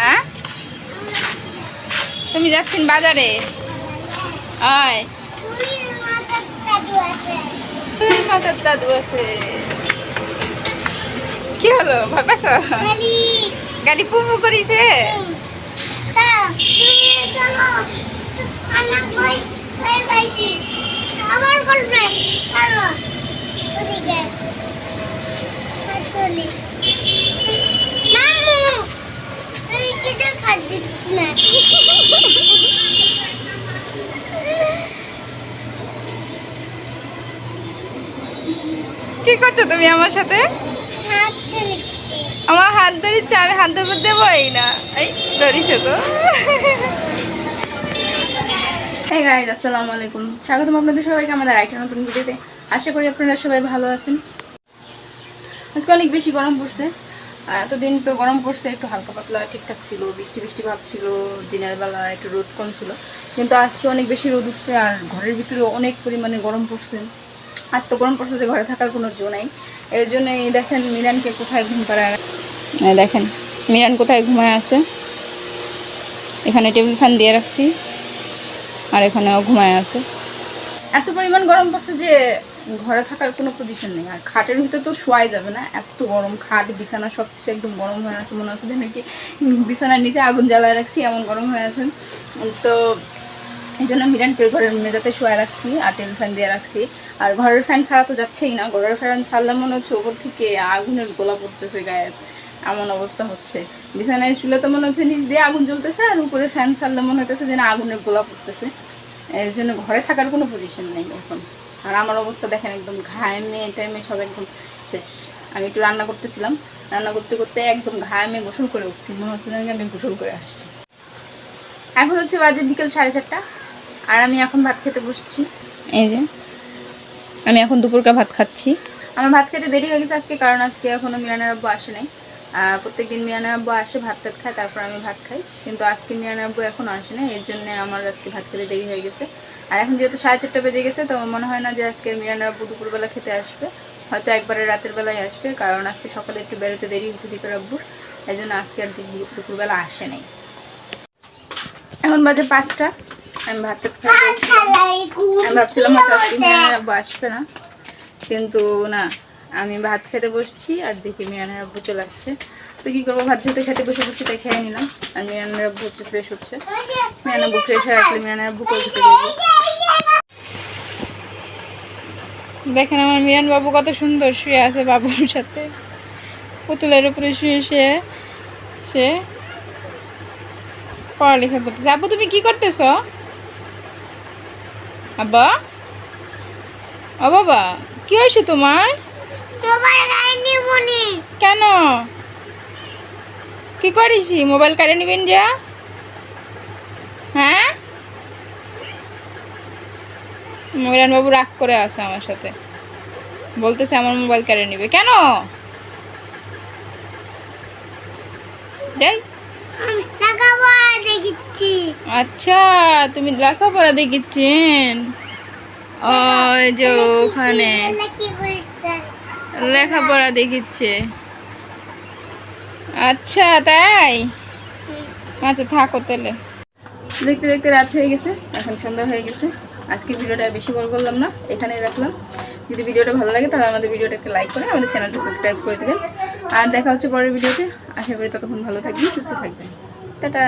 হ্যাঁ? তুমি যাচ্ছেন বাজারে? কি হলো? পাইছ? গালি পুপু করিছে? আবার চলো ওদিকে হাতলি মামু তুই কি দেখা দিচ্ছি না কি করছ তুমি আমার সাথে? আমার হাত ধরিচ্ছে, আমি হাত ধরতে দেবোই না। এই, ধরিছে তো। হ্যাঁ গাইজ আসসালামু আলাইকুম। স্বাগতম আপনাদের সবাইকে আমাদের আরেকটা নতুন ভিডিওতে। আশা করি আপনারা সবাই ভালো আছেন। আজকে অনেক বেশি গরম পড়ছে। এতদিন তো গরম পড়ছে, একটু হালকা পাতলা ঠিকঠাক ছিল, বৃষ্টি বৃষ্টি ভাব ছিল, দিনের বেলা একটু রোদ কম ছিল। কিন্তু আজকে অনেক বেশি রোদ উঠছে আর ঘরের ভিতরে অনেক পরিমাণে গরম পড়ছে। আর তো গরম পড়ছে যে ঘরে থাকার কোনো জো নাই। এর জন্য এই দেখেন মিরানকে কোথায় ঘুম পাড়ায় দেখেন, মিরান কোথায় ঘুমায় আছে? এখানে টেবিল ফ্যান দিয়ে রাখছি, আর এখানেও ঘুমায় আছে। এত পরিমাণ গরম পড়ছে যে ঘরে থাকার কোনো পজিশন নেই। আর খাটের ভিতরে তো শোয়াই যাবে না, এত গরম। খাট, বিছানা সব কিছু একদম গরম হয়ে আছে, মনে হচ্ছে যে নাকি বিছানার নিচে আগুন জ্বালায় রাখছি, এমন গরম হয়ে আছে। তো এই জন্য মিরানকে ঘরের মেজাতে শোয়া রাখছি, আর টেবিল ফ্যান দিয়ে রাখছি। আর ঘরের ফ্যান ছাড়া তো যাচ্ছেই না। ঘরের ফ্যান ছাড়লে মনে হচ্ছে ওপর থেকে আগুনের গোলা পড়তেছে গায়ে এমন অবস্থা হচ্ছে। বিছানায় শুলে তো মনে হচ্ছে নিচ দিয়ে আগুন জ্বলতেছে, আর উপরে ফ্যান ছাড়লে মনে হতেছে যে না আগুনের গোলা পড়তেছে। এর জন্য ঘরে থাকার কোনো পজিশন নেই এখন। আর আমার অবস্থা দেখেন একদম ঘামে টাইমে সব একদম শেষ। আমি একটু রান্না করতেছিলাম। রান্না করতে করতে একদম ঘামে গোসল করে উঠছি। মনে হচ্ছে যেন আমি গোসল করে আসছি। এখন হচ্ছে বাজে বিকেল সাড়ে চারটা। আর আমি এখন ভাত খেতে বসছি। এই যে আমি এখন দুপুরকার ভাত খাচ্ছি। আমার ভাত খেতে দেরি হয়ে গেছে আজকে কারণ আজকে এখনও মিরানের আব্বু আসে নাই। আর প্রত্যেকদিন মিরানের আব্বু আসে ভাত টাত খায় তারপর আমি ভাত খাই। কিন্তু আজকে মিরানের আব্বু এখনও আসে না এর জন্য আমার আজকে ভাত খেতে দেরি হয়ে গেছে। আর এখন যেহেতু সাড়ে চারটা বেজে গেছে তো মনে হয় না যে আজকে মিরানের আব্বু দুপুরবেলা খেতে আসবে। হয়তো একবারে রাতের বেলায় আসবে কারণ আজকে সকালে একটু বেরোতে দেরি হয়েছে দীপের আব্বুর। এই জন্য আজকে আর দুপুর- দুপুরবেলা আসে নাই। এখন বাজে পাঁচটা। আমি ভাতটা আমি ভাবছিলাম আসবে না। কিন্তু না আমি ভাত খেতে বসছি আর দেখি মিয়ানের আব্বু চলে আসছে। তো কী করব? ভাত যেতে খেতে বসে বসে তাই খেয়ে নিলাম। আর মিয়ানের আব্বু হচ্ছে ফ্রেশ হচ্ছে। মিয়ান আব্বু ফ্রেশ হয়ে আসলে মিয়ানের আব্বু করে খেতে দেখেন আমার মিরান বাবু কত সুন্দর শুয়ে আছে বাবুর সাথে। পুতুলের উপরে শুয়ে শুয়ে সে পড়ালেখা করতেছে। আব্বু তুমি কি করতেছো? আব্বা? ও বাবা কি হয়েছে তোমার? মোবাইল গায়ে নিবনি কেন? কি করিস মোবাইল কারে নিবেন যা? হ্যাঁ? বাবু রাগ করে আছে আমার সাথে। বলতেছে আমার মোবাইল কেড়ে নিবে। কেন? যাই। আচ্ছা তুমি লেখাপড়া দেখিচ্ছেন? ওই যে ওখানে। লেখাপড়া দেখিচ্ছে। আচ্ছা তাই? আচ্ছা থাকো তাহলে। দেখতে দেখতে রাত হয়ে গেছে, এখন সন্ধ্যা হয়ে গেছে। আজকে ভিডিওটা বেশি বড় করলাম না, এখানেই রাখলাম। যদি ভিডিওটা ভালো লাগে, তাহলে আমাদের ভিডিওটাকে লাইক করে আমাদের চ্যানেলটা সাবস্ক্রাইব করে দেবেন। আর দেখা হচ্ছে পরের ভিডিওতে। আশা করি ততক্ষণ ভালো থাকবেন, সুস্থ থাকবেন। টাটা!